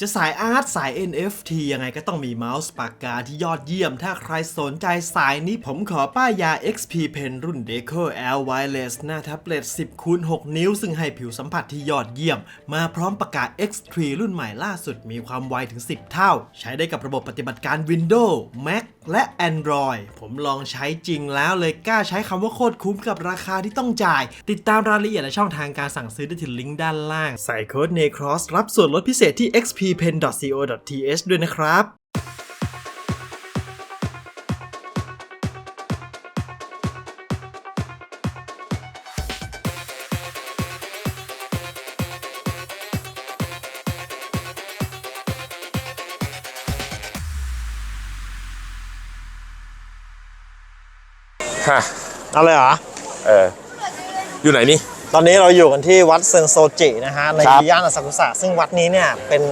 จะสายอาร์ตสาย NFT ยังไงก็ต้องมีเมาส์ปากกาที่ยอดเยี่ยม ถ้าใครสนใจสายนี้ผมขอป้ายยา XP Pen รุ่น Deco L Wireless หน้าแท็บเล็ต 10คูณ6นิ้ว ซึ่งให้ผิวสัมผัสที่ยอดเยี่ยม มาพร้อมปากกา X3 รุ่นใหม่ล่าสุดมีความไวถึง 10 เท่า ใช้ได้กับระบบปฏิบัติการ Windows Mac และ Android ผมลองใช้จริงแล้วเลยกล้าใช้คำว่าโคตรคุ้มกับราคาที่ต้องจ่าย ติดตามรายละเอียดและช่องทางการสั่งซื้อได้ที่ลิงก์ด้านล่าง ใส่โค้ด NECROSS รับส่วนลดพิเศษที่ xppen.co.th ด้วยนะครับ เอาเลยเหรอ เออ อยู่ไหนนี่ ตอนนี้เราอยู่กันที่วัดเซนโซจินะฮะในครับ ย่านอาซากุสะซึ่งวัดนี้เนี่ยเป็น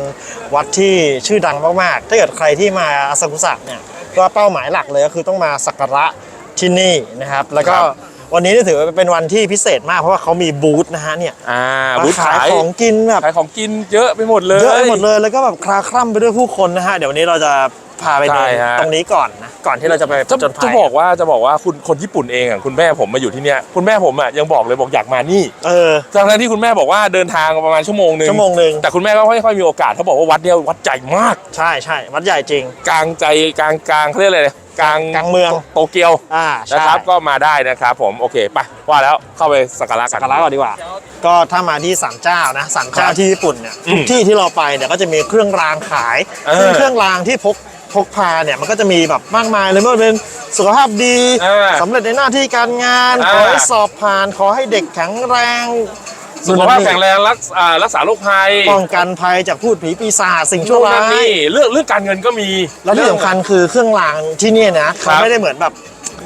วัดที่ชื่อดังมากๆ ถ้าเกิดใครที่มาอาซากุสะเนี่ยก็เป้าหมายหลักเลยก็คือต้องมาสักการะที่นี่นะครับ แล้วก็วันนี้เนี่ยถือว่าเป็นวันที่พิเศษมากเพราะว่าเขามีบูธนะฮะเนี่ยอ่ามาบูธขาขายยของกินแบบ ขายของกินเยอะไปหมดเลย เยอะไปหมดเลยแล้วก็แบบคลาคล่ำไปด้วยผู้คนนะฮะ เดี๋ยววันนี้เราจะ พาไปเดินใช่ฮะ ตรงนี้ก่อนนะก่อนที่เราจะไปจะจนภัจะยบอกว่าจะบอกว่าคุณคนญี่ปุ่นเองอะคุณแม่ผมมาอยู่ที่เนี้ยคุณแม่ผมอะยังบอกเลยบอกอยากมานี่เออทั้งๆที่คุณแม่บอกว่าเดินทางประมาณชั่วโมงหนึงชั่วโมงหนึ่งแต่คุณแม่ก็ไม่ค่อยมีโอกาสเขาบอกว่าวัดเนี้ยวัดใหญ่มาก ใช่ใช่วัดใหญ่จริง กลางใจกลางกลางเขาเรียกอะไรนะกลางกลางเมืองโตเกียวอ่าใช่นะครับก็มาได้นะครับผมโอเคไปว่าแล้วเข้าไปสักการะกัสันกการะก่อนดีกว่า ก็ถ้ามาที่ศาลเจ้านะศาลเจ้าครับที่ญี่ปุ่นเนี่ยอืมทุกที่ที่เราไปเนี่ยก็จะมีเครื่องรางขายเออซึ่งเครื่องรางที่พกพกพาเนี่ยมันก็จะมีแบบมากมายเลยไม่ว่าเป็นสุขภาพดีเออสำเร็จในหน้าที่การงานอ่าขอให้สอบผ่าน ขอให้เด็กแข็งแรง สุขภาพแข็งแรงรักษารักษาโรคภัยป้องกันภัยจากพูดผีปีศาจสิ่งชั่วนู่นร้านั่นยนี่เรื่องเรื่องการเงินก็มี แล้วที่สำคัญคือเครื่องรางที่เนี่ยนะครัเขาบไม่ได้เหมือนแบบ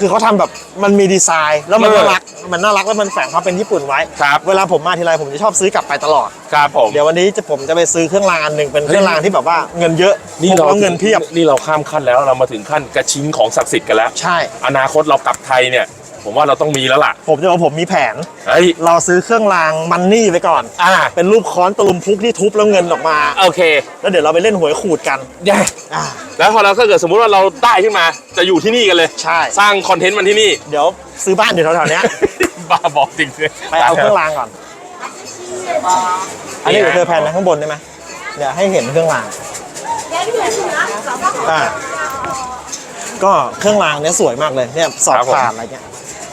คือเขาทำแบบมันมีดีไซน์แล้วมันเออน่ารักมันน่ารักแล้วมันแฝงความเป็นญี่ปุ่นไว้ครับเวลาผมมาทีไรผมจะชอบซื้อกลับไปตลอด ครับผม เดี๋ยววันนี้จะผมจะไปซื้อเครื่องรางอันหนึ่งเป็นเครื่องรางที่แบบว่าเงินเยอะนี่พกเราแล้วเงินเพียบนี่เราข้ามขั้นแล้วเรามาถึงขั้นกระชิงของศักดิ์สิทธิ์กันแล้ว ใช่ อนาคตเรากลับไทยเนี่ย ผมว่าเราต้องมีแล้วล่ะ ผมจะบอกผมมีแผน เฮ้ย เราซื้อเครื่องรางมันนี่ไปก่อน อ่า เป็นรูปค้อนตะลุมพุกที่ทุบแล้วเงินออกมา โอเคแล้วเดี๋ยวเราไปเล่นหวยขูดกันแย่อ่าแล้วพอเราถ้าเกิดสมมุติว่าเราได้ขึ้นมา จะอยู่ที่นี่กันเลย ใช่ สร้างคอนเทนต์มันที่นี่ เดี๋ยวซื้อบ้านอยู่แถวๆเนี้ย บ้าบอกจริงเลยไปเอาเครื่องรางก่อน อันนี้เดี๋ยวเธอแพนไปข้างบนได้ไหมเดี๋ยวให้เห็นเครื่องราง อ่า ก็เครื่องรางเนี้ยสวยมากเลย เนี่ยสอบผ่านอะไรเงี้ย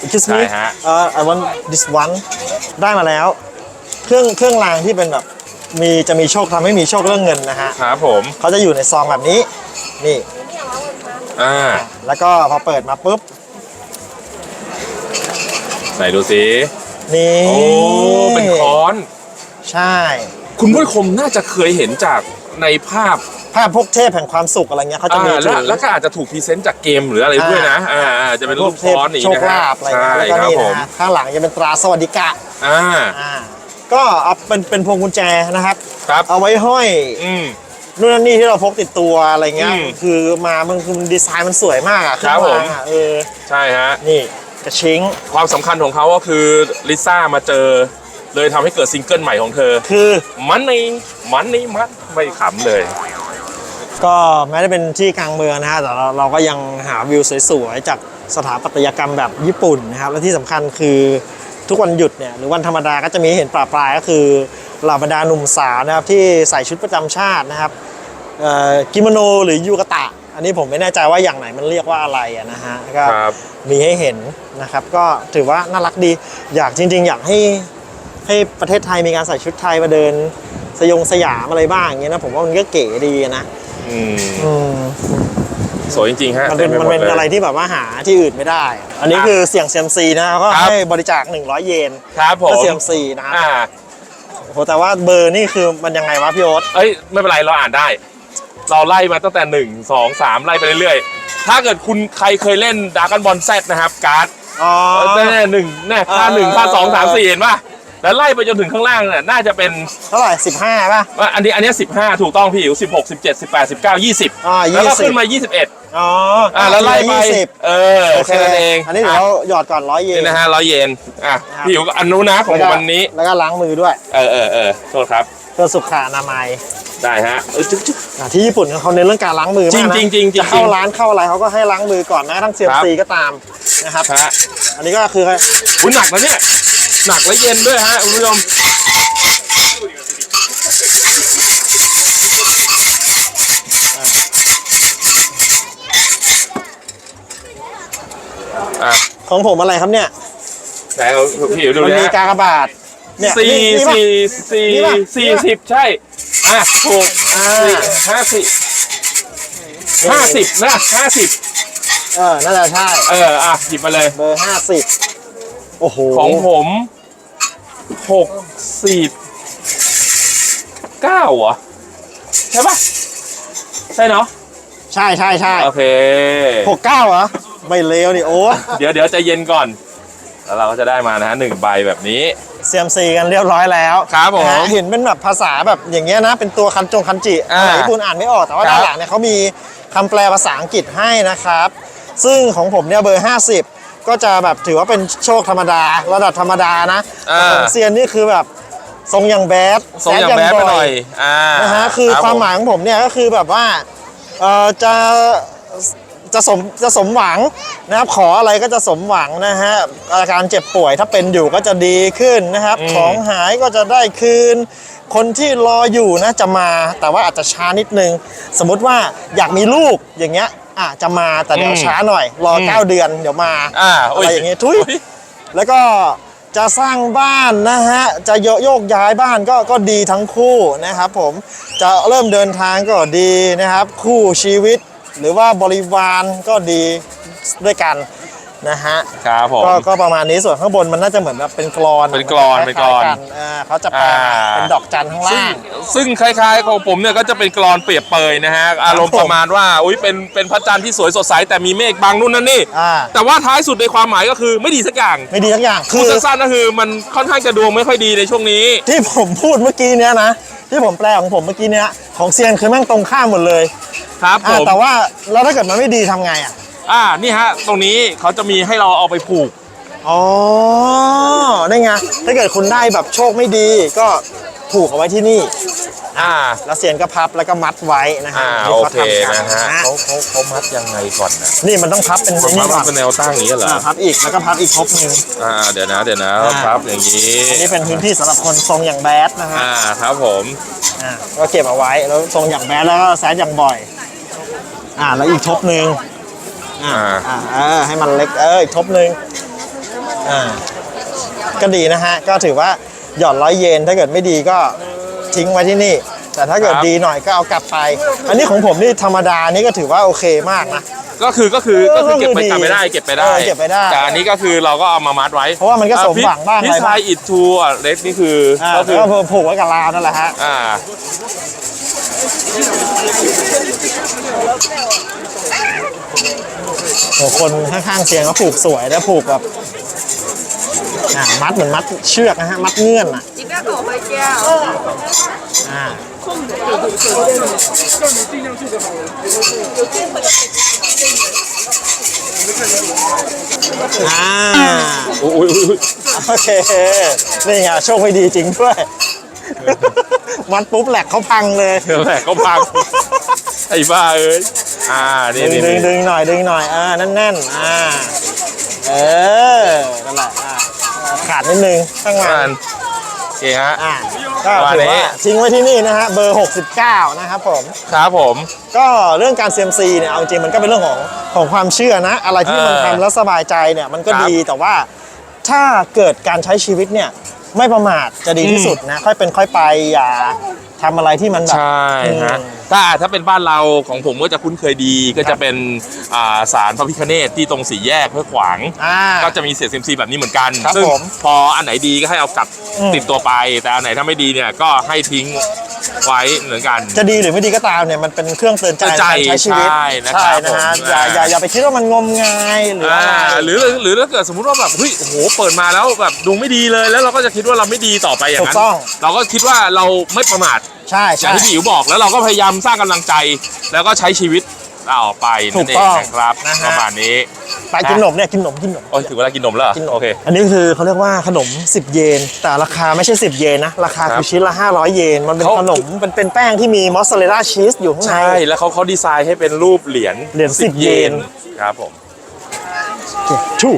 Excuse ใช่ me ฮะเอ่อ I want this one ได้มาแล้ว เครื่องเครื่องรางที่เป็นแบบมีจะมีโชคทำให้มีโชคเรื่องเงินนะฮะครับผมเขาจะอยู่ในซองแบบนี้นี่ อ่าแล้วก็พอเปิดมาปุ๊บ ไหนดูสินี่โอ้เป็นค้อน ใช่ คุณผู้ชมน่าจะเคยเห็นจาก ในภาพภาพพวกเทพแห่งความสุขอะไรเงี้ยเขาจะมีอ่าถืแล้วอแล้วก็อาจจะถูกพรีเซนต์จากเกมหรืออะไรด้วยนะอ่าอ่าจะเป็นรูปเทพค้อนนี้โชคนะฮะลาภอะไรใช่เงี้ยแล้วก็ครับนี่ผมนะข้างหลังจะเป็นตราสวัสดิกะอ่าอ่าก็เอาเป็นเป็นพวงกุญแจนะครับ ครับเอาไว้ห้อยอืม นู่นนั่นนี่ที่เราพกติดตัวอะไรเงี้ยอืมคือมามันคือมันดีไซน์มันสวยมากอะครับข้างหลังผมอะเออใช่ฮะ นี่กระชิง ความสำคัญของเขาก็คือลิซ่ามาเจอ เลยทำให้เกิดซิงเกิลใหม่ของเธอ คือมันนี่มันนี่มันไม่ขำเลย ก็แม้จะเป็นที่กลางเมืองนะฮะแต่เราเราก็ยังหาวิวสวยๆจากสถาปัตยกรรมแบบญี่ปุ่นนะครับและที่สำคัญคือทุกวันหยุดเนี่ยหรือวันธรรมดาก็จะมีให้เห็นปลาปลายก็คือเหล่าบรรดาหนุ่มสาวนะครับที่ใส่ชุดประจำชาตินะครับเอ่อกิโมโนหรือยูกะตะ อันนี้ผมไม่แน่ใจว่าอย่างไหนมันเรียกว่าอะไรอะนะฮะก็ ครับ มีให้เห็นนะครับก็ถือว่าน่ารักดี อยากจริง ๆ อยากให้ ให้ประเทศไทยมีการใส่ชุดไทยมาเดิน สยงสยามอะไรบ้างอย่างเงี้ยนะผมว่ามันก็เก๋ดีนะอืมอืมสวยจริงๆฮะมันเป็นต็มันไหดเป็นลย อะไรที่แบบว่าหาที่อื่นไม่ได้ อันนี้ครับคือเสี่ยงเซียมซีนะก็ครับ ให้บริจาค 100 เยนครับผมก็เซียมซีนะครับอ่าโหแต่ว่าเบอร์นี่คือมันยังไงวะพี่โอ๊ต เอ้ยไม่เป็นไรเราอ่านได้ เราไล่มาตั้งแต่หนึ่งสองสามไล่ไปเรื่อยๆ ถ้าเกิดคุณใครเคยเล่นดาร์กันบอลแซนะครับ การ์ดอ๋อ แน่หนึ่งแน่ค่าเออหนึ่งค่าสองสามเออสี่เห็นป่ะ แล้วไล่ไปจนถึงข้างล่างเนี่ยน่าจะเป็นเท่าไหร่15ป่ะ ว่าอันนี้อันนี้สิบห้าถูกต้องพี่อิ๋วสิบหกสิบเจ็ดสิบแปดสิบเก้ายี่สิบอ่าแล้วก็20 ขึ้นมายี่สิบเอ็ดอ๋ออ่าแล้วไล่ไปยี่สิบเออโอเคแค่นั้นเองอันนี้เดี๋ยวเราหยอดก่อน100เยน นี่นะฮะร้อยเยนอะนะครับ พี่อิ๋วก็อันนู้นนะของผมวันนี้ แล้วก็ล้างมือด้วยเออเออเออโทษครับเพื่อสุขอนามัยได้ฮะเออจึ๊กจึ๊ก อะที่ญี่ปุ่นเขาเน้นเรื่องการล้างมือมากนะจริงๆจริงๆจริงๆจะเข้าร้านเข้าอะไรเขาก็ให้ล้างมือก่อนแม้กระทั่งเซียมซีก็ตามนะครับ ฮะอันนี้ก็คืออุ้ยหนักนะเนี่ย หนักและเย็นด้วยฮะคุณผู้ชมอะของผมอะไรครับเนี่ย ไหนเอาพี่ดูมันดิมีฮะกากบาทเนี่ยสี่นี่นี่ปะ สี่สี่นี่ปะ สี่นี่ปะสิบใช่ อะถูกอ่าสี่ห้าสิบห้าสิบนะห้าสิบเออนั่นแหละใช่ เออ อะ หยิบมาเลย เบอร์ห้าสิบ โอ้โห ของผมหกสิบเก้าเหรอ ใช่ปะใช่เนาะใช่ใช่ใช่โอเคหกเก้าเหรอ ไม่เลวนี่โอ้เดี๋ยวเดี๋ยวใจเย็นก่อน แล้วเราก็จะได้มานะฮะหนึ่งใบแบบนี้ เซียมซีกันเรียบร้อยแล้วครับผมนะฮะเห็นเป็นแบบภาษาแบบอย่างเงี้ยนะ เป็นตัวคันจงคันจิอ่า ภาษาญี่ปุ่นอ่านไม่ออกแต่ว่าครับด้านหลังเนี่ยเขามีคำแปลภาษาอังกฤษให้นะครับ ซึ่งของผมเนี่ยเบอร์ 50 ก็จะแบบถือว่าเป็นโชคธรรมดา ระดับธรรมดานะอ่าแต่ของเซียนนี่คือแบบทรงอย่างแบดทรงอย่างแบดไปหน่อยอ่านะฮะคือรับความหมายของผมเนี่ยก็คือแบบว่าเอ่อจะจะสมจะสมหวังนะครับขออะไรก็จะสมหวังนะฮะอาการเจ็บป่วยถ้าเป็นอยู่ก็จะดีขึ้นนะครับอืมของหายก็จะได้คืน คนที่รออยู่นะจะมาแต่ว่าอาจจะช้านิดนึง สมมุติว่าอยากมีลูกอย่างเงี้ย อะจะมาแต่เดี๋ยวช้าหน่อย รอ9เดือนเดี๋ยวมาอ่าอะไรอย่างเงี้ยทุยแล้วก็จะสร้างบ้านนะฮะจะโยโยกย้ายบ้านก็ก็ดีทั้งคู่นะครับผมจะเริ่มเดินทางก็ดีนะครับ คู่ชีวิตหรือว่าบริวารก็ดีด้วยกัน นะฮะครับผม ก็ก็ประมาณนี้ส่วนข้างบนมันน่าจะเหมือนแบบเป็นกรอนเป็นกลอนคเป็นล้ายๆกลอนอ่าเขาจะแปลอ่าเป็นดอกจันข้างซึ่งล่าง ซึ่งคล้ายๆของผมเนี่ยก็จะเป็นกรอนเปรียบเปยนะฮะ อารมณ์ประมาณว่า อุ้ยเป็นเป็นพระจันทร์ที่สวยสดใสแต่มีเมฆบางนู่นนั่นนี่ อ่า แต่ว่าท้ายสุดในความหมายก็คือไม่ดีสักอย่างไม่ดีทั้งอย่างพูคืดอ สั้นๆก็คือมันค่อนข้างจะดวงไม่ค่อยดีในช่วงนี้ ที่ผมพูดเมื่อกี้เนี้ยนะ ที่ผมแปลของผมเมื่อกี้เนี้ยของเซียนคือแม่งตรงข้ามหมดเลยครับผอ่ามแต่ว่าแล้วถ้าเกิดมันไม่ดีทำไงอะ อ่านี่ฮะ ตรงนี้เขาจะมีให้เราเอาไปผูก อ๋อได้ไง ถ้าเกิดคุณได้แบบโชคไม่ดีก็ผูกเอาไว้ที่นี่ อ่า แล้วเซียนก็พับแล้วก็มัดไว้นะฮะอ่าที่โอเขาเคทำกันนะฮะนะเขาเขาเขามัดยังไงก่อนนะนี่มันต้องพับเป็นมันนี่มัดก่อนเป็นแนวตั้งอย่างนี้เหรออ่าพับอีกแล้วก็พับอีกทบหนึ่ง อ่าเดี๋ยวนะเดี๋ยวนะอ่า ครับอย่างนี้อันนี้เป็นพื้นที่สำหรับคนทรงอย่างแบดนะฮะอ่าครับผมอ่าก็เก็บเอาไว้แล้วทรงอย่างแบดแล้วก็แซดอย่างบ่อย อ่าแล้วอีกทบหนึ่ง อ่าอ่าอ่าเออให้มันเล็กเอออีกทบหนึ่งอ่าก็ดีนะฮะ ก็ถือว่าหย่อนร้อยเยนถ้าเกิดไม่ดีก็ทิ้งไว้ที่นี่ แต่ถ้าเกิดครับ ดีหน่อยก็เอากลับไป อันนี้ของผมนี่ธรรมดานี่ก็ถือว่าโอเคมากนะ ก็คือก็คือก็คือเก็บไปก็คือดีกลับไม่ได้เก็บไปได้เออเก็บไปได้แต่อันนี้ก็คือเราก็เอามามัดไว้เพราะว่ามันก็สมหวังบ้างพิอะไรซบ้างซอิดทูอะเล็กนี่คืออ่าก็คือแล้วก็ผูกไว้กับราวนั่นแหละฮะ อ่า โอ้คนข้างๆเตียงก็ผูกสวยแล้วผูกแบบอ่ามัดเหมือนมัดเชือกนะฮะ มัดเงื่อนอะจิ๊กเกอ่าอ่าอ่าโอ้ยโอเค นี่ไงโชคไม่ดีจริงด้วย มัดปุ๊บแหลกเขาพังเลย แหลกเขาพัง ไอ้บ้าเอ้ย อ่า นี่ดึงนี่ดึงนี่ดึงหน่อยดึงหน่อยอ่าแน่นๆอ่าเออนั่นแหละอ่าขาดนิดนึงข้างหลัอ่านงโอเคฮะ อ่าก็ประมาณถือนี้ว่าทิ้งไว้ที่นี่นะฮะเบอร์ 69 นะครับผม ครับผม ก็เรื่องการ CMC เนี่ยเอาจริงมันก็เป็นเรื่องของของความเชื่อนะ อะไรที่มันเออทำแล้วสบายใจเนี่ยมันก็ครับดีแต่ว่าถ้าเกิดการใช้ชีวิตเนี่ยไม่ประมาทจะดีที่อืมสุดนะ ค่อยเป็นค่อยไปอย่า ทำอะไรที่มันแบบ ใช่ฮะอืมถ้าถ้าเป็นบ้านเราของผมก็จะคุ้นเคยดีก็จะเป็นอ่าสารพระพิฆเนศที่ตรงสี่แยกเพื่อขวาง อ่า ก็จะมีเศษซิมซีแบบนี้เหมือนกัน ครับซึ่งผมพออันไหนดีก็ให้เอากลับอืม ติดตัวไป แต่อันไหนถ้าไม่ดีเนี่ยก็ให้ทิ้งไว้เหมือนกัน จะดีหรือไม่ดีก็ตามเนี่ยมันเป็นเครื่องเตือนใจเตือนใจในการใช้ชีวิตใช่นะครับนะฮะผม อย่าอ่าอย่าอย่าไปคิดว่ามันงมงายหรืออ่าอะไรหรือหรือถ้าเกิดสมมุติว่าแบบเฮ้ยโอ้โหเปิดมาแล้วแบบดวงไม่ดีเลยแล้วเราก็จะคิดว่าเราไม่ดีต่อไปอย่างถูนั้กนต้อง เราก็คิดว่าเราไม่ประมาทใช่อใช่ย่างที่พี่อิ๋วบอกแล้วเราก็พยายามสร้างกำลังใจ แล้วก็ใช้ชีวิตต่อไปนั่นเองถูกต้องนะครับนะฮะ ประมาณนี้ไปกินขนมเนี่ยกินขนมกินขนม โอ้ยถึงเวลากินนมแล้วเหรอกินขนม โอเค อันนี้คือเขาเรียกว่าขนม 10 เยน แต่ราคาไม่ใช่ 10 เยนนะ ราคาครับคือชิ้นละ 500 เยน มันเป็นเขา ขนมมันเป็นแป้งที่มีมอสซาเรลล่าชีสอยู่ข้างใน ใช่แล้วเขาเขาดีไซน์ให้เป็นรูปเหรียญเหรียญ10เยน ครับผมโอเคชู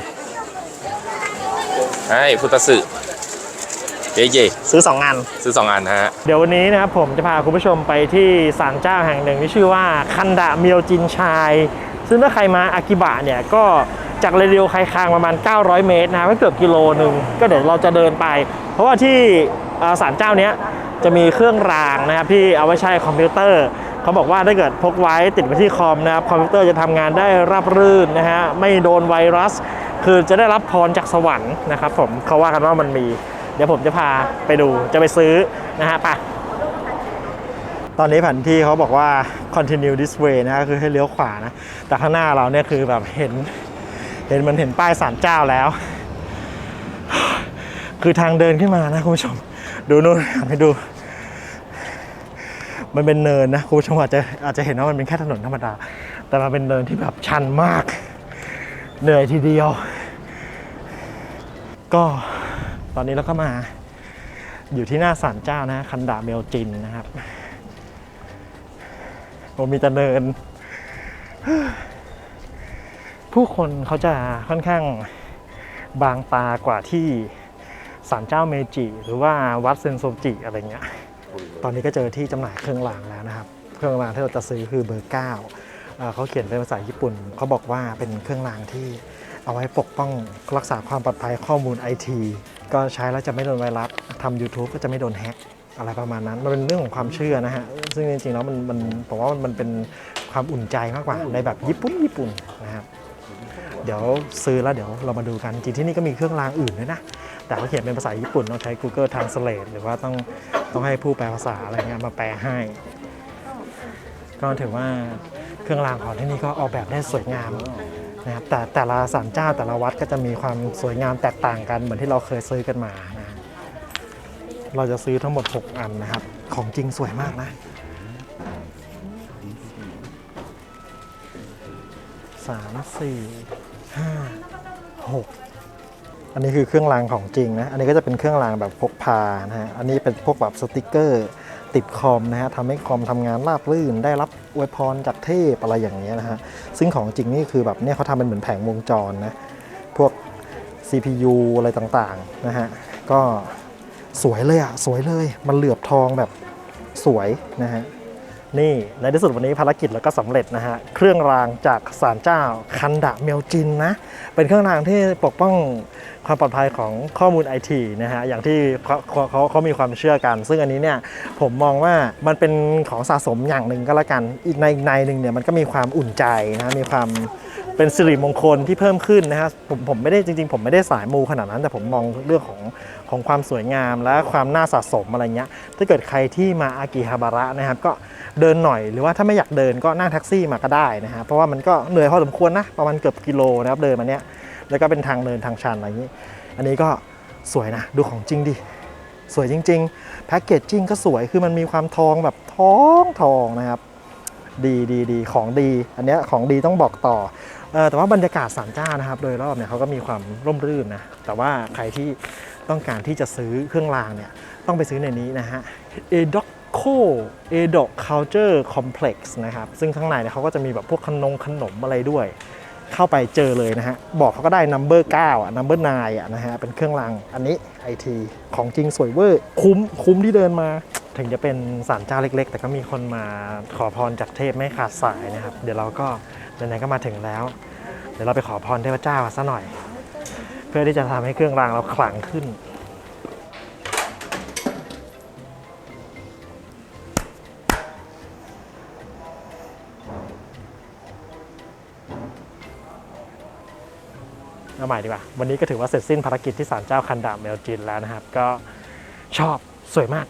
ใช่พุทธสึ เย่เย่ซื้อ2งาน ซื้อสองอันนะฮะ เดี๋ยววันนี้นะครับผมจะพาคุณผู้ชมไปที่ศาลเจ้าแห่งหนึ่งที่ชื่อว่าคันดะเมียวจินชาย ซึ่งถ้าใครมาอากิบะเนี่ยก็จากเรดิโอไคคางประมาณ 900 เมตรนะครับก็เกือบกิโลหนึ่งก็เดี๋ยวเราจะเดินไป เพราะว่าที่เอ่อศาลเจ้าเนี้ยจะมีเครื่องรางนะครับที่เอาไว้ใช้คอมพิวเตอร์ เขาบอกว่าถ้าเกิดพกไว้ติดไว้ที่คอมนะครับคอมพิวเตอร์จะทำงานได้ราบรื่นนะฮะไม่โดนไวรัส คือจะได้รับพรจากสวรรค์นะครับผมเขาว่ากันว่ามันมี เดี๋ยวผมจะพาไปดูจะไปซื้อนะฮะไปตอนนี้แผนที่เขาบอกว่า continue this way นะคือให้เลี้ยวขวานะ แต่ข้างหน้าเราเนี่ยคือแบบเห็น เห็นมันเห็นป้ายศาลเจ้าแล้ว คือทางเดินขึ้นมานะคุณผู้ชม ดูนู่นใหันไปดู มันเป็นเนินนะคุณผู้ชมอาจจะอาจจะเห็นว่ามันเป็นแค่ถนนธรรมดา แต่มันเป็นเนินที่แบบชันมาก เหนื่อยทีเดียว ก็ ตอนนี้เราก็มาอยู่ที่หน้าศาลเจ้านะคันดาเมลจินนะครับโอ้มีแต่เนิน ผู้คนเขาจะค่อนข้างบางตากว่าที่ศาลเจ้าเมจิ หรือว่าวัดเซนโซจิอะไรเงี้ย ตอนนี้ก็เจอที่จำหน่ายเครื่องรางแล้วนะครับ เครื่องรางที่เราจะซื้อคือเบอร์เก้าเอ่อเขาเขียนเป็นภาษาญี่ปุ่นเขาบอกว่าเป็นเครื่องรางที่ เอาไว้ปกป้องรักษาความปลอดภัยข้อมูลไอทีก็ใช้แล้วจะไม่โดนไวรัสทำ YouTube ก็จะไม่โดนแฮ็กอะไรประมาณนั้น มันเป็นเรื่องของความเชื่อนะฮะ ซึ่งจริงๆแล้วมันมันผมว่ามันเป็นความอุ่นใจมากกว่าในแบบญี่ปุ่นญี่ปุ่นนะครับเดี๋ยวซื้อแล้วเดี๋ยวเรามาดูกัน จริงที่นี่ก็มีเครื่องรางอื่นด้วยนะ แต่เขาเขียนเป็นภาษาญี่ปุ่นต้องใช้ Google Translate หรือว่าต้องต้องให้ผู้แปลภาษาอะไรเงี้ยมาแปลให้ ก็ถือว่าเครื่องรางของที่นี่ก็ออกแบบได้สวยงาม นะครับแต่แต่ละศาลเจ้าแต่ละวัดก็จะมีความสวยงามแตกต่างกันเหมือนที่เราเคยซื้อกันมานะเราจะซื้อทั้งหมด 6 อันนะครับ ของจริงสวยมากนะสามสี่ห้าหกอันนี้คือเครื่องรางของจริงนะ อันนี้ก็จะเป็นเครื่องรางแบบพกพานะฮะ อันนี้เป็นพวกแบบสติกเกอร์ ติดคอมนะฮะทำให้คอมทำงานราบรื่น ได้รับอวยพรจากเทพอะไรอย่างเงี้ยนะฮะซึ่งของจริงนี่คือแบบเนี่ยเขาทำเป็นเหมือนแผงวงจรนะพวก CPU อะไรต่างๆนะฮะก็สวยเลยอะสวยเลย มันเหลือบทองแบบสวยนะฮะ นี่ในที่สุดวันนี้ภารกิจเราก็สำเร็จนะฮะ เครื่องรางจากศาลเจ้าคันดะเมลจินนะ เป็นเครื่องรางที่ปกป้องความปลอดภัยของข้อมูลไอทีนะฮะ อย่างที่เขาเขาเขาเขามีความเชื่อกัน ซึ่งอันนี้เนี่ยผมมองว่ามันเป็นของสะสมอย่างหนึ่งก็แล้วกัน อีกในอีกในหนึ่งเนี่ยมันก็มีความอุ่นใจนะ มีความ เป็นสิริมงคลที่เพิ่มขึ้นนะฮะผมผมไม่ได้จริง ๆ ผมไม่ได้สายมูขนาดนั้น แต่ผมมองเรื่องของของความสวยงามและความน่าสะสมอะไรเงี้ยถ้าเกิดใครที่มาอากิฮาบาระนะครับก็เดินหน่อยหรือว่าถ้าไม่อยากเดินก็นั่งแท็กซี่มาก็ได้นะฮะเพราะว่ามันก็เหนื่อยพอสมควรนะประมาณเกือบกิโลนะครับเดินมาเนี้ยแล้วก็เป็นทางเดินทางชันอะไรอย่างนี้ อันนี้ก็สวยนะดูของจริงดิสวยจริง ๆ แพ็กเกจจิ้งก็สวยคือมันมีความทองแบบทองทองนะครับ ดีดีดีของดี อันเนี้ยของดีต้องบอกต่อเออแต่ว่าบรรยากาศสามเจ้านะครับ โดยรอบเนี่ยเขาก็มีความร่มรื่นนะ แต่ว่าใครที่ต้องการที่จะซื้อเครื่องรางเนี่ย ต้องไปซื้อในนี้นะฮะ e d o c c o e d o Culture Complex นะครับ ซึ่งข้างในเนี่ยเขาก็จะมีแบบพวกขนมขนมอะไรด้วย เข้าไปเจอเลยนะฮะ บอกเขาก็ได้ number 9อะ number 9อะนะฮะ เป็นเครื่องรางอันนี้ไอทีของจริงสวยเวอร์คุ้มคุ้มที่เดินมาถึงจะเป็นศาลเจ้าเล็ก ๆ แต่ก็มีคนมาขอพรจากเทพไม่ขาดสายนะครับ เดี๋ยวเราก็ไหนๆก็มาถึงแล้ว เดี๋ยวเราไปขอพรเทพเจ้าซะหน่อย เพื่อที่จะทำให้เครื่องรางเราขลังขึ้น เอาใหม่ดีกว่า วันนี้ก็ถือว่าเสร็จสิ้นภารกิจที่ศาลเจ้าคันดาเมลจินแล้วนะครับ ก็ชอบสวยมาก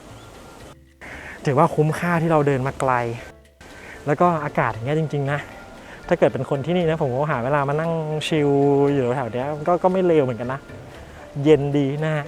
ถือว่าคุ้มค่าที่เราเดินมาไกล แล้วก็อากาศอย่างเงี้ยจริง ๆ นะ ถ้าเกิดเป็นคนที่นี่นะผมก็หาเวลามานั่งชิลอยู่แถวเนี้ยก็ก็ไม่เลวเหมือนกันนะ เย็นดีนะฮะ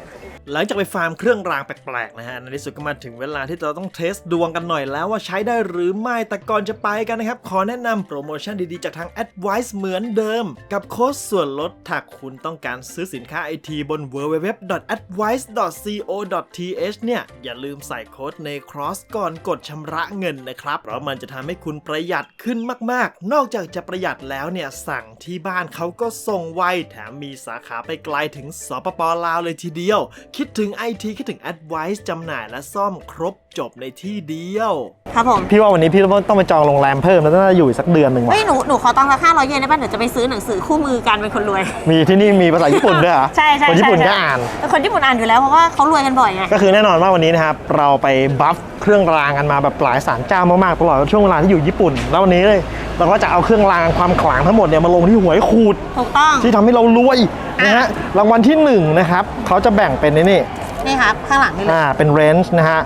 หลังจากไปฟาร์มเครื่องรางแปลกๆนะฮะในที่สุดก็มาถึงเวลาที่เราต้องเทสดวงกันหน่อยแล้วว่าใช้ได้หรือไม่แต่ก่อนจะไปกันนะครับ ขอแนะนำโปรโมชั่นดีๆ จากทาง Advice เหมือนเดิม กับโค้ดส่วนลดถ้าคุณต้องการซื้อสินค้าไอทีบน www.advice.co.th เนี่ย อย่าลืมใส่โค้ดใน cross ก่อนกดชำระเงินนะครับ เพราะมันจะทำให้คุณประหยัดขึ้นมากๆ นอกจากจะประหยัดแล้วเนี่ยสั่งที่บ้านเขาก็ส่งไวแถมมีสาขาไปไกลถึงสปปลาวเลยทีเดียวคิดถึงไอทีคิดถึง Advice จำหน่ายและซ่อมครบจบในที่เดียว ครับผม พี่ว่าวันนี้พี่ต้องไปจองโรงแรมเพิ่มแล้วน่าจะอยู่อีกสักเดือนหนึ่งว่ะเฮ้ย หนู หนูขอตังค์สักห้าร้อยเยนได้ป่ะเดี๋ยวจะไปซื้อหนังสือคู่มือการเป็นคนรวย มีที่นี่มีภาษาญี่ปุ่นด้วยเหรอใช่ใช่คนญี่ปุ่นใช่ก็อ่าน แต่คนญี่ปุ่นอ่านอยู่แล้วเพราะว่าเขารวยกันบ่อยไง ก็คือแน่นอนว่าวันนี้นะครับ เราไปบัฟ เครื่องรางกันมาแบบหลายสารเจ้ามากๆตลอดช่วงเวลาที่อยู่ญี่ปุ่น แล้ววันนี้เลยเราก็จะเอาเครื่องรางความขลังทั้งหมดเนี่ยมาลงที่หวยขูดถูกต้องที่ทำให้เรารวยนะฮะรางวัลที่หนึ่งนะครับเขาจะแบ่งเป็นในนี่นี่ครับข้างหลังนี่เลยอ่าเป็นเรนจ์นะฮะ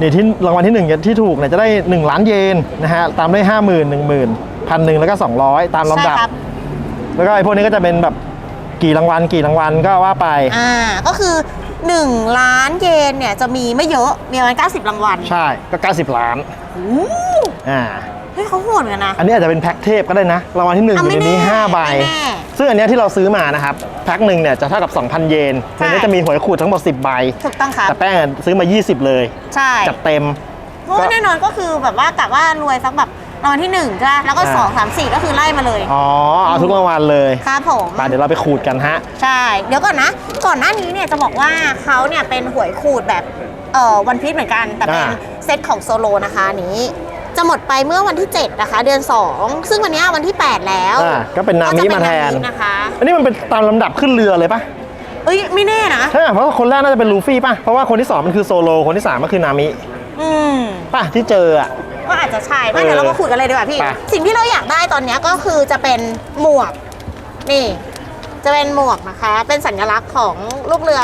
นี่ที่รางวัลที่หนึ่งที่ถูกเนี่ยจะได้ 1 ล้านเยนนะฮะตามด้วย5 0 0 0 0 1 0 0 0 0พันหนึ่งแล้วก็ 200 ตามลำดับใช่ครับ แล้วก็ไอ้พวกนี้ก็จะเป็นแบบกี่รางวัลกี่รางวัลก็ว่าไป อ่า ก็คือ 1 ล้านเยนเนี่ยจะมีไม่เยอะ มีประมาณ90 รางวัลใช่ก็ 90 ล้านโอ้อ่าเฮ้ยเขาโหดเหมือนกันนะ อันนี้อาจจะเป็นแพ็กเทพก็ได้นะ รางวัลที่1อะอยู่ในนี้ไม่แน่5ใบไม่แน่ซึ่งอันเนี้ยที่เราซื้อมานะครับ แพ็คหนึ่งเนี่ยจะเท่ากับ 2,000 เยนใช่ในนี้จะมีหวยขูดทั้งหมด 10 ใบ ถูกต้องครับ แต่แป้งอะซื้อมา 20 เลย ใช่ จัดเต็มเพราะว่าแน่นอนก็คือแบบว่ากะว่ารวยสักแบบ รางวัลที่1ใช่ไหมแล้วก็อ่า2 3 4ก็คือไล่มาเลย อ๋อ เอาทุกรางวัลเลยครับผมไปเดี๋ยวเราไปขูดกันฮะ ใช่ เดี๋ยวก่อนนะ ก่อนหน้านี้เนี่ยจะบอกว่าเขาเนี่ยเป็นหวยขูดแบบเอ่อวันพีชเหมือนกัน แต่เป็นอ่าเซตของโซโลนะคะอันนี้จะหมดไปเมื่อวันที่ 7 นะคะ เดือน 2 ซึ่งวันเนี้ยวันที่ 8 แล้วอ่าก็เป็นนามิก็จะมาแทนนามินะคะ อันนี้มันเป็นตามลำดับขึ้นเรือเลยปะเอ้ยไม่แน่นะใช่ปะเพราะว่าคนแรกน่าจะเป็นลูฟี่ปะเพราะว่าคนที่สองมันคือโซโลคนที่สามก็คือนามิ อืมปะที่เจออะ ก็อาจจะใช่ไม่เดี๋ยวเรามาขูดกันเลยดีกว่าพี่ ไป สิ่งที่เราอยากได้ตอนเนี้ยก็คือจะเป็นหมวก นี่ จะเป็นหมวกนะคะ เป็นสัญลักษณ์ของลูกเรือ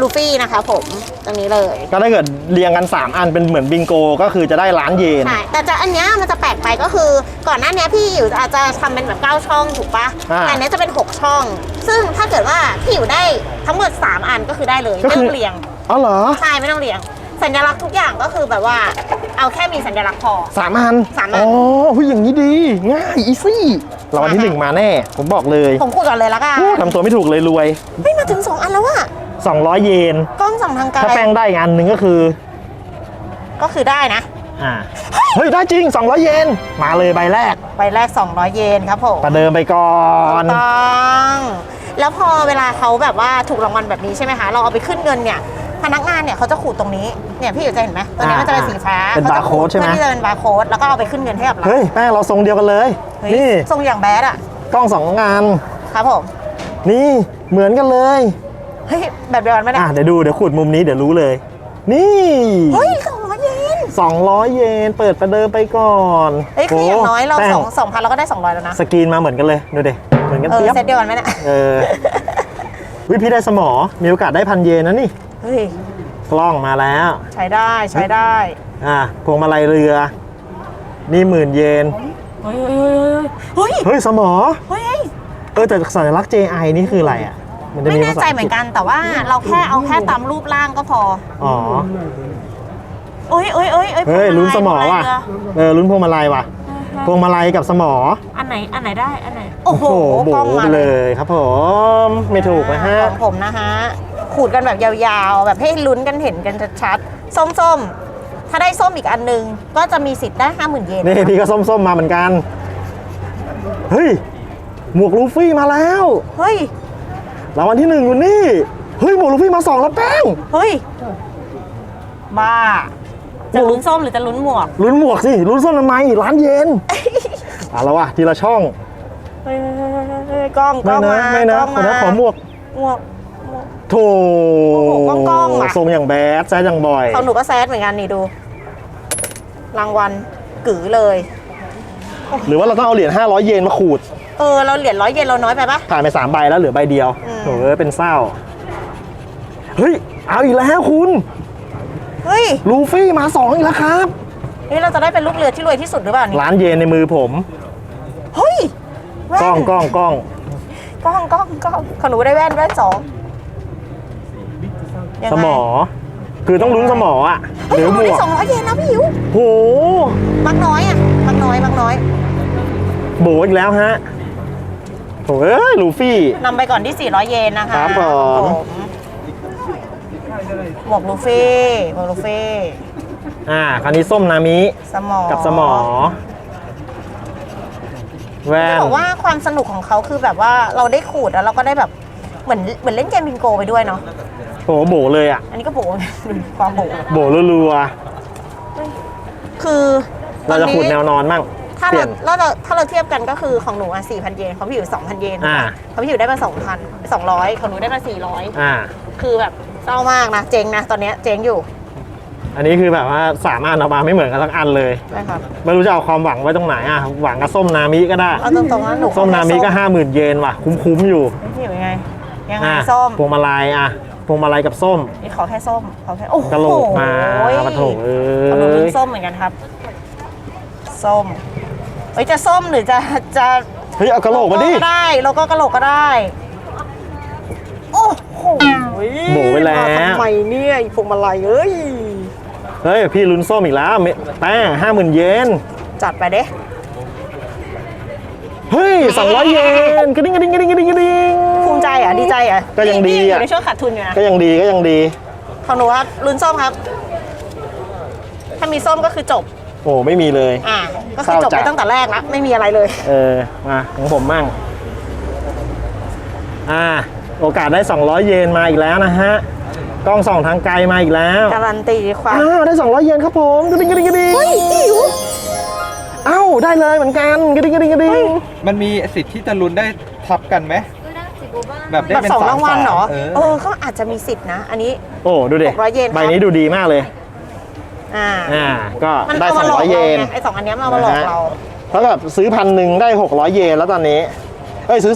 ลูฟี่นะคะ ผมตรงนี้เลย ก็ถ้าเกิดเรียงกัน 3 อันเป็นเหมือนบิงโก ก็คือจะได้ล้านเยน ใช่ แต่จะอันเนี้ยมันจะแปลกไปก็คือก่อนหน้าเนี้ยพี่อยู่อาจจะทำเป็นแบบ9ช่องถูกปะอ่าแต่อันเนี้ยจะเป็น 6 ช่อง ซึ่งถ้าเกิดว่าพี่อยู่ได้ทั้งหมด 3 อันก็คือได้เลยก็ไม่คืต้อองเรียง อ๋อเหรอ ใช่ไม่ต้องเรียง สัญลักษณ์ทุกอย่างก็คือแบบว่าเอาแค่มีสัญลักษณ์พอ สามอันสามอัน อ๋อผู้อย่างนี้ดี ง่าย อีซี่รางวัลที่หนึ่งมาแน่ ผมบอกเลยผมขูดก่อนเลยละกันโอ้ทำตัวไม่ถูกเลยรวยเฮ้ยมาถึง2อันแล้วอะ200 เยน กล้องส่องทางไกลถ้าแป้งได้อีกอันหนึ่งก็คือ ก็คือได้นะ อ่า เฮ้ย ได้จริง 200 เยน มาเลยใบแรก ใบแรก 200 เยนครับผมประเดิมไปก่อนถูกต้องแล้วพอเวลาเขาแบบว่าถูกรางวัลแบบนี้ใช่ไหมคะ เราเอาไปขึ้นเงินเนี่ย พนักงานเนี่ยเขาจะขูดตรงนี้ เนี่ยพี่อยู่จะเห็นไหมตัวนี้มันจะเป็นสีฟ้าเป็นบาร์โค้ดใช่ไหมเพื่อที่จะเป็นบาร์โค้ดแล้วก็เอาไปขึ้นเงินให้กับเรา เฮ้ยแป้งเราทรงเดียวกันเลยเฮ้ยนี่ทรงอย่างแบดอะกล้องสองงาน ครับผม นี่เหมือนกันเลย เฮ้ยแบบเดียวกันไหมเนี่อะยเดี๋ยวดูเดี๋ยวขูดมุมนี้เดี๋ยวรู้เลย นี่เฮ้ยสองร้อยเยน200เยนเปิดประเดิมไปก่อนเฮ้ยคืออย่างน้อยเราแป้สองสองพันเราก็ได้สองร้อยแล้วนะ สกรีนมาเหมือนกันเลยดูดิเหมือนกันเออเทียบเซตเดียวกันไหมเนี่ยเออวิพี่ได้สมอมีโอกาสได้พันเยนนะนี่ เฮ้ย กล้องมาแล้ว ใช้ได้ใช้ได้อะพวงมาลัยเรือ นี่หมื่นเยน เฮ้ยเฮ้ยเฮ้ยเฮ้ยสมอ เฮ้ยเฮ้ยเออแต่สัญลักษณ์ JI นี่คืออะไรอะมันจะไม่มีแน่ภาษาใจเหมือนกันแต่ว่าเราแค่เอาแค่ตามรูปร่างก็พออ๋อ เอ้ยเอ้ยเอ้ยเอ้ยเฮ้ยลุ้นสมอพวงาลัยว่ะเรือเออลุ้นพวงมาลัยว่ะ พวงมาลัยกับสมอ อันไหนอันไหนได้อันไหน โอ้โหโบกล้องมาไปเลเลยยครับผม ไม่ถูกนะฮะ ของผมนะฮะ ขูดกันแบบยาวๆ แบบให้ลุ้นกันเห็นกันชัดๆส้มๆ ถ้าได้ส้มอีกอันนึง ก็จะมีสิทธิ์ได้ห้าหมื่นเยนนี่พี่ก็ส้มๆมาเหมือนกัน เฮ้ย หมวกลูฟี่มาแล้วเฮ้ยรางวัลที่หนึ่งอยู่นี่ เฮ้ยหมวกลูฟี่มาสองแล้วแป้ง เฮ้ยบ้าจะลุ้นส้มหรือจะลุ้นหมวก ลุ้นหมวกสิ ลุ้นส้มทำไมร้านเย็นเอาละวะทีละช่องเฮ้ยเฮ้ยเฮ้ยเฮ้ยกล้องกไม่ล้องนะมาไม่นะกล้องขอมานะขอหมวกหมวกหมวก โถโอ้โหกล้องๆอะ ทรงอย่างแบดแซดอย่างบ่อย ของหนูก็แซดเหมือนกันนี่ดู รางวัลกือเลย หรือว่าเราต้องเอาเหรียญ500 เยนมาขูด เออ เราเหรียญร้อยเยนเราน้อยไปปะ ผ่านไป3ใบแล้วเหลือใบเดียวอืมโถเอ้ยเป็นเศร้า เฮ้ย เอาอีกแล้วคุณ เฮ้ย ลูฟี่มาสองอีกแล้วครับ นี่เราจะได้เป็นลูกเรือที่รวยที่สุดหรือเปล่านี่ ล้านเยนในมือผม เฮ้ยแว่นกล้องกล้องกล้องกล้องกล้องกล้องของหนูได้แว่นแว่นสอง ยังไง สมอ คือต้องลุ้นสมออะเฮ้หยรือของหมเราได้วกสองร้อยเยนนะพี่หิวโหมักน้อยอะมักน้อยมักน้อยโบอีกแล้วฮะโถเอ้ยลูฟี่ นำไปก่อนที่ 400 เยนนะคะครับผม หมวกลูฟี่หมวกลูฟี่อ่าคราวนี้ส้มนามิ สมอกับสมอ แว่จะนบอกว่าความสนุกของเขาคือแบบว่าเราได้ขูดแล้วเราก็ได้แบบเหมือนเหมือนเล่นเกมบิงโกไปด้วยเนาะ โหโบเลยอะ อันนี้ก็โบดูความโบโบรัวคือๆเราจะขุดแนวนอนมั่งถ้าเปลี่เรายน ถ้าเราถ้าเราเทียบกันก็คือของหนูอะ4,000เยนของพี่อยู่2,000เยนอ่า ของพี่อยู่ได้มา2,000 200ของหนูได้มา400อ่า คือแบบเศร้ามากนะ เจ๊งนะ ตอนเนี้ยเจ๊งอยู่อันนี้คือแบบว่าสามารถเอามาไม่เหมือนกันสักอันเลย นะครับไม่รู้จะเอาความหวังไว้ตรงไหนอะ หวังกับส้มนามิก็ได้ เอาตรงๆนะหนูส้มนามิก็ห้าหมื่นเยนว่ะ คุ้มๆอยู่พี่อยู่ยังไงยังไงอะส้มพวงมาลัยอะ พวงมาลัยกับส้มนี่ขอแค่ส้มขอแค่โอ้โหกะโหลกมาปะโถเอ้เอาหนูยลุ้นส้มเหมือนกันครับ ส้มเอ้ยจะส้มหรือจะจะเฮ้ยเอากระโหลกมาดิโก็ได้โลโก้กระโหลกก็ได้ โอ้โหโบไปแล้ว มาทำไมเนี่ยไอ้พวงมาลัยเอ้ย เฮ้ยพี่ลุ้นส้มอีกแล้วเมแป้งห้าหมื่นเยนจัดไปเด้ เฮ้ยสองร้อยเยนกระดิ่งกระดิ่งกระดิ่งกระดิ่งกระดิ่ง ภูมิใจเหรอะดีใจเหรอะก็ยังดีนี่ออะยู่ในช่วงขาดทุนอยู่นะก็ยังดีก็ยังดี ของหนูครับลุ้นส้มครับ ถ้ามีส้มก็คือจบ โอ้ไม่มีเลย อ่า ก็คือจบเศร้าจัไปดตั้งแต่แรกละไม่มีอะไรเลย เออมาของผมมั่ง อ่า โอกาสได้ 200 เยนมาอีกแล้วนะฮะกล้องส่องทางไกลมาอีกแล้วการันตีความอ้าวได้ 200 เยนครับผมกระดิ่งกระดิ่งกระดิ่ง เฮ้ยจิ๋ว เอ้าได้เลยเหมือนกันกระดิ่งกระดิ่งกระดิ่ง มันมีสิทธิ์ที่จะลุ้นได้ทับกันไหมแบบได้แบบเป็นสองสามรางวัลเหรอเออเออ ก็อาจจะมีสิทธินะ อันนี้ โอ้ดูดิ600เยนครับ ใบนี้ดูดีมากเลยอ่าอ่าก็มันได้เอามาหลอก200เยเราน ไงไอ้สองอันเนี้ยมันเอามาหลอกเรา เท่ากับซื้อพันหนึ่งได้ 600 เยนแล้วตอนนี้ เอ้ยซื้อ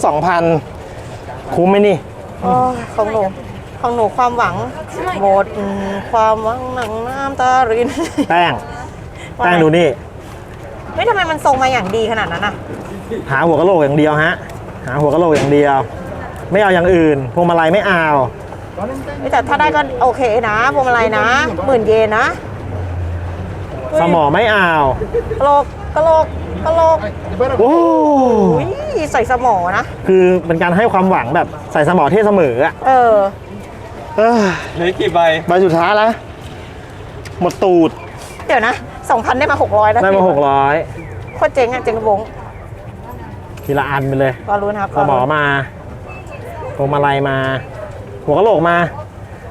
2,000 คุ้มไหมนี่ โอ้ยของหนูของหนูความหวังหมดความหวังหนังน้ำตารินแป้ง แป้งดูนี่ เฮ้ยทำไมมันทรงมาอย่างดีขนาดนั้นอะ หาหัวกะโหลกอย่างเดียวฮะ หาหัวกะโหลกอย่างเดียว ไม่เอาอย่างอื่น พวงมาลัยไม่เอาเฮ้ยแต่ถ้าได้ก็โอเคนะพวงมาลัยนะหมื่นเยนนะสมอไม่เอากะโหลกกะโหลกกะโหลกโอ้อุ้ยใส่สมอนะ คือเป็นการให้ความหวังแบบใส่สมอเท่เสมออะเออ เอ้ยเหลือกี่ใบ ใบสุดท้ายแล้วหมดตูด เดี๋ยวนะ สองพันได้มาหกร้อยแล้วได้มาหกร้อยโคตรเจ๋งอะเจ๋งกระบงทีละอันไปเลยรอรู้นะครับสมอมาพวงมาลัยมา หัวกะโหลกมา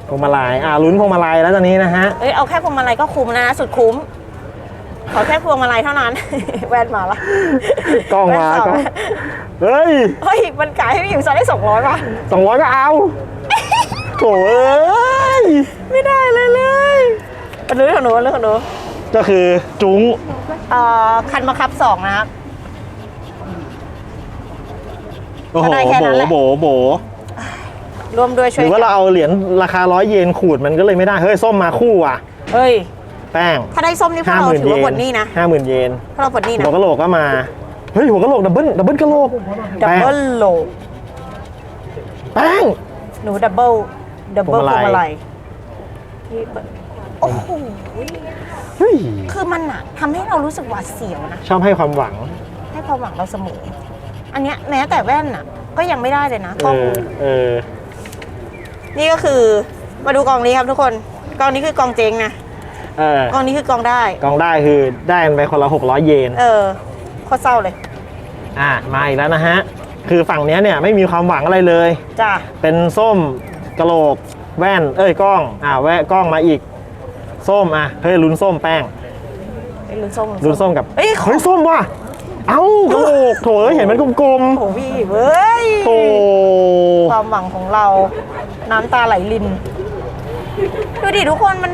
พวงมาลัยอ่าลุ้นพวงมาลัยแล้วตอนนี้นะฮะเอ้ยเอาแค่พวงมาลัยก็คุ้มนะ สุดคุ้ม ขอแค่พวงมาลัยเท่านั้น แว่นมาละกล้องมาแว่นสกล้องเฮ้ยเฮ้ย มันขายให้พี่อยู่ซอยได้สองร้อยป่ะ สองร้อยก็เอาโถเอ้ยไม่ได้เลยเลยอันนี้ของหนูอันนี้ของหนู ก็คือจุ้งเอ่อคันมาครับสองนะครับ โอ้โหก็ได้แค่โบนั้นแหละ โบโบรวมด้วยหช่วยรือว่าเราเอาเหรียญราคาร้อยเยนขูดมันก็เลยไม่ได้ เฮ้ย ส้มมาคู่อะ เฮ้ย แป้งถ้าได้ส้มนี่พวกห้าเราหมื่นถือเยว่านปลดหนี้นะห้าหมื่นเยนพวกเราปลดหนี้นะหัวกะโหลกก็มา เฮ้ย หัวกะโหลกดับเบิ้ลดับเบิ้ลกะโหลกดับแป้งเบิลโหลแป้ง หนูดับเบิลดับเบิลพพววงงมามาลัลัยยที่เปิดโอ้โห เฮ้ยคือมันอะทำให้เรารู้สึกหวาดเสียวนะ ชอบให้ความหวัง ให้ความหวังเราเสมอ อันเนี้ยแม้แต่แว่นอะก็ยังไม่ได้เลยนะเอกล้องอเออ นี่ก็คือมาดูกองนี้ครับทุกคน กองนี้คือกองเจงนะ เออ กองนี้คือกองได้ กองได้คือได้กันไปคนละ 600 เยน เออโคตรเศร้าเลย อะ มาอีกแล้วนะฮะ คือฝั่งเนี้ยเนี่ยไม่มีความหวังอะไรเลย จ้าเป็นส้มกะโหลก แว่น เอ้ยกล้อง อ่าแว่กล้องมาอีก ส้มอะเฮ้ยลุ้นส้มแป้งไอ้ลุ้นส้มลุ้นส้มกับเอ้ยเฮ้ยส้มว่ะเอ้ากะโหลกโถเอ้ยเห็นมันกลมโอ้โหพี่เว้ยๆโถความหวังของเรา น้ำตาไหลลิน ดูดิทุกคนมัน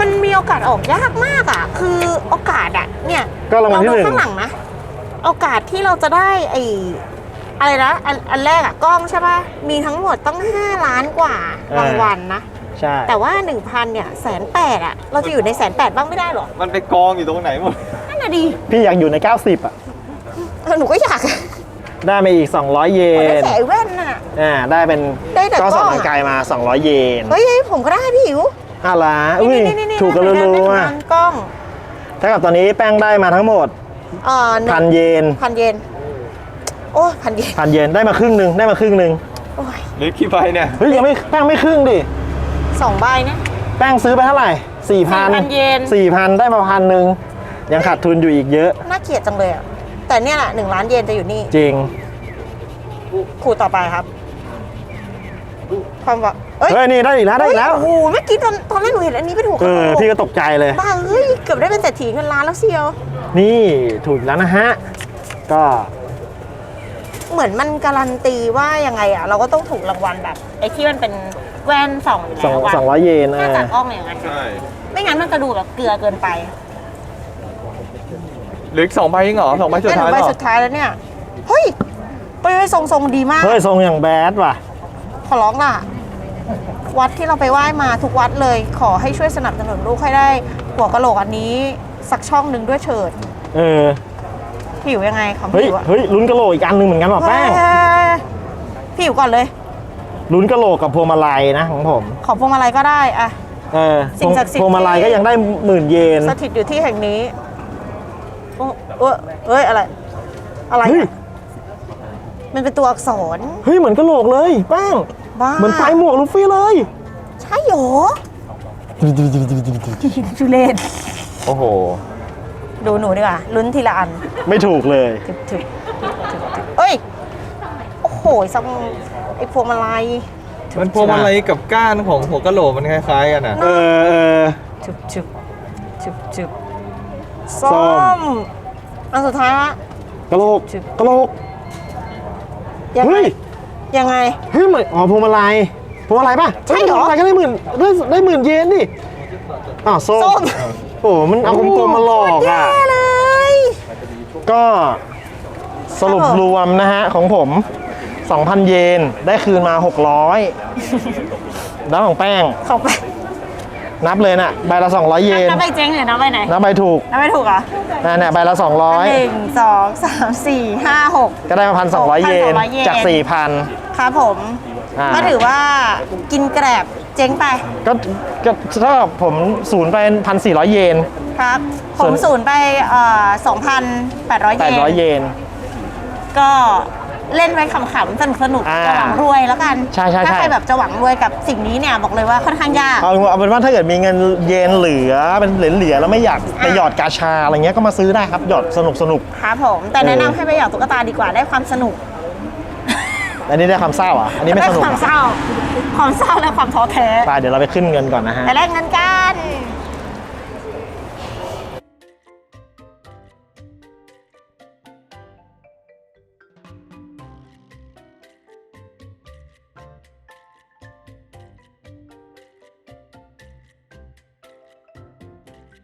มันมีโอกาสออกยากมากอะ คือโอกาสอะ เนี่ยก็รางวัลที่หนึ่งดูข้างหลังนะโอกาสที่เราจะได้ไอ้อะไรนะอันอันแรกอะกล้องใช่ป่ะมีทั้งหมดต้อง5ล้านกว่ารางวัลนะ ใช่ แต่ว่า 1,000เนี่ยแสนแปดอะเราจะอยู่ในแสนแปดบ้างไม่ได้เหรอ มันไปกองอยู่ตรงไหนหมด นั่นน่ะดีพี่อยากอยู่ใน 90 อะ เออหนูก็อยากได้มาอีก 200 เยได้นแสไอ้แว่นน่ะ อ่า ได้เป็นได้แต่ก็กล้สองทางไกลมา 200 เยนเฮ้ยเฮ้ยผมก็ได้พี่อิ๋วอะล่ะอุ้ยนี่ๆๆๆถูกกันได้รัได้วได้กล้องๆถ้ากับตอนนี้แป้งได้มาทั้งหมดเอ่อหนึ่งพันเยนพันเยน โอ้ยพันเยนพันเยนได้มาครึ่งหนึ่งได้มาครึ่งหนึ่งโอ้ยหรือกี่ใบเนี่ย เฮ้ยยังไม่แป้งไม่ครึ่งดิ สองใบเนี่ยแป้งซื้อไปเท่าไหร่สี่พัน4,000เยน สี่พันได้มาพันหนึ่งยังขาดทุนอยู่อีกเยอะ น่าเกลียดจังเลยอะ แต่เนี่ยแหละหนึ่งล้านเยนจะอยู่นี่ จริงคู่ต่อไปครับ ความว่าเอ้ยเฮ้ยนี่ได้อีกแล้วได้อีกแล้วโอ้โหเมื่อกี้ตอนตอนแรกหนูเห็นอันนี้ไปถูกเออพี่ก็ตกใจเลย บ้าเฮ้ยเกือบได้เป็นเศรษฐีเงินล้านแล้วเชียว นี่ถูกแล้วนะฮะ ก็เหมือนมันการันตีว่ายังไงอะ เราก็ต้องถูกรางวัลแบบไอ้ที่มันเป็น แว่นสองอยู่สองแล้วอะสองร้อยเยนเอน่าอจะอ้องอย่างนั้นใช่ ไม่งั้นมันจะดูแบบเกลือเกินไปหรืออีกสองใบเองเหรอสองใบสุดแค่หท้านูยใบเหรอสุดท้ายแล้วเนี่ย เฮ้ยไปไปทรงทรงๆดีมาก เฮ้ยทรงอย่างแบดว่ะ ขอร้องล่ะ วัดที่เราไปไหว้มาทุกวัดเลย ขอให้ช่วยสนับสนุนลูกให้ได้หัวกะโหลกอันนี้ สักช่องหนึ่งด้วยเถิดเออ ผิวยังไงของเฮ้ยผิวอะเฮ้ยลุ้นกะโหลกอีกอันหนึ่งเหมือนกันว่ะแป้ง เฮ้ยผิวก่อนเลย ลุ้นกะโหลกกับพวงมาลัยนะของผม ขอพวงมาลัยก็ได้อะ เออสิ่งศักดิ์สิทธิ์ พวงมาลัยก็ยังได้หมื่นเยน สถิตอยู่ที่แห่งนี้โอ้เอ้ยเอ้ยอะไร อะไรเฮ้ย อะมันเป็นตัวอักษรเฮ้ยเหมือนกะโหลกเลยแป้งบ้าเหมือนปลายหมวกลูฟี่เลย ใช่เหรอจุเลนโอ้โห ดูหนูดีกว่าลุ้นทีละอันไม่ถูกเลย ถึกถึกถึกถึกเอ้ย โอ้โหซังไอ้พวงมาลัยมันพวงมาลัยกับก้านของหัวกะโหลกมันคล้ายๆกันอะ เออเออชึบชึบชึบชึบส้ส้ม มอันสุดท้ายละกะโหลกชึบกะโหลกยังไงเฮ้ยยังไง เฮ้ยเหมือนอ๋อพวงมาลัยพวงมาลัยป่ะใช่เหรอ พวงมาลัยก็ได้หมื่นได้ได้หมื่นเยนดิอ้าวส้ส้มมโอ้โหมันเอากลมๆมาหลอกอะ แย่เลย ก็สรุปครับผมรวมนะฮะของผม 2,000 เยน ได้คืนมา 600แล้วของแป้ง เข้าไปนับเลยน่ะใบละ 200 เยนนับไปเจ๊งหรือนับไปไหนนับใบถูกนับไปถูกเหรอะนั่นเนี่ยใบละ หนึ่งสองสามสี่ห้าหก 200 ก็ได้มา 1,200 เยน 1,200เยน จาก 4,000 ครับผมอ่า ก็ถือว่ากินแกรบเจ๊งไปก็ก็เท่ากับผมศูนย์ไป 1,400 เยน ครับ ผส่วมน ศูนย์ไปเอ่อ2,800 เยน 800 เยน ก็ เล่นไว้ขำๆสนุกสนุกๆอ่าจะหวังรวยแล้วกัน ใช่ใช่ใช่ ถ้าใครแบบจะหวังรวยกับสิ่งนี้เนี่ยบอกเลยว่าค่อนข้างยาก เอาเอาเป็นว่าถ้าเกิดมีเงินเยนเหลือเป็นเหรียญเหลือแล้วไม่อยากไปหยอดกาชาอะไรเงี้ยก็มาซื้อได้ครับหยอดสนุกสนุกครับผม แต่แนะเออนำให้ไปหยอดตุ๊กตาดีกว่าได้ความสนุกอันนี้ได้ความเศร้าอะอันนี้ไม่ได้สนุกความเศร้าความเศร้าและความท้อแท้ไปเดี๋ยวเราไปขึ้นเงินก่อนนะฮะ แต่แลกเงินกัน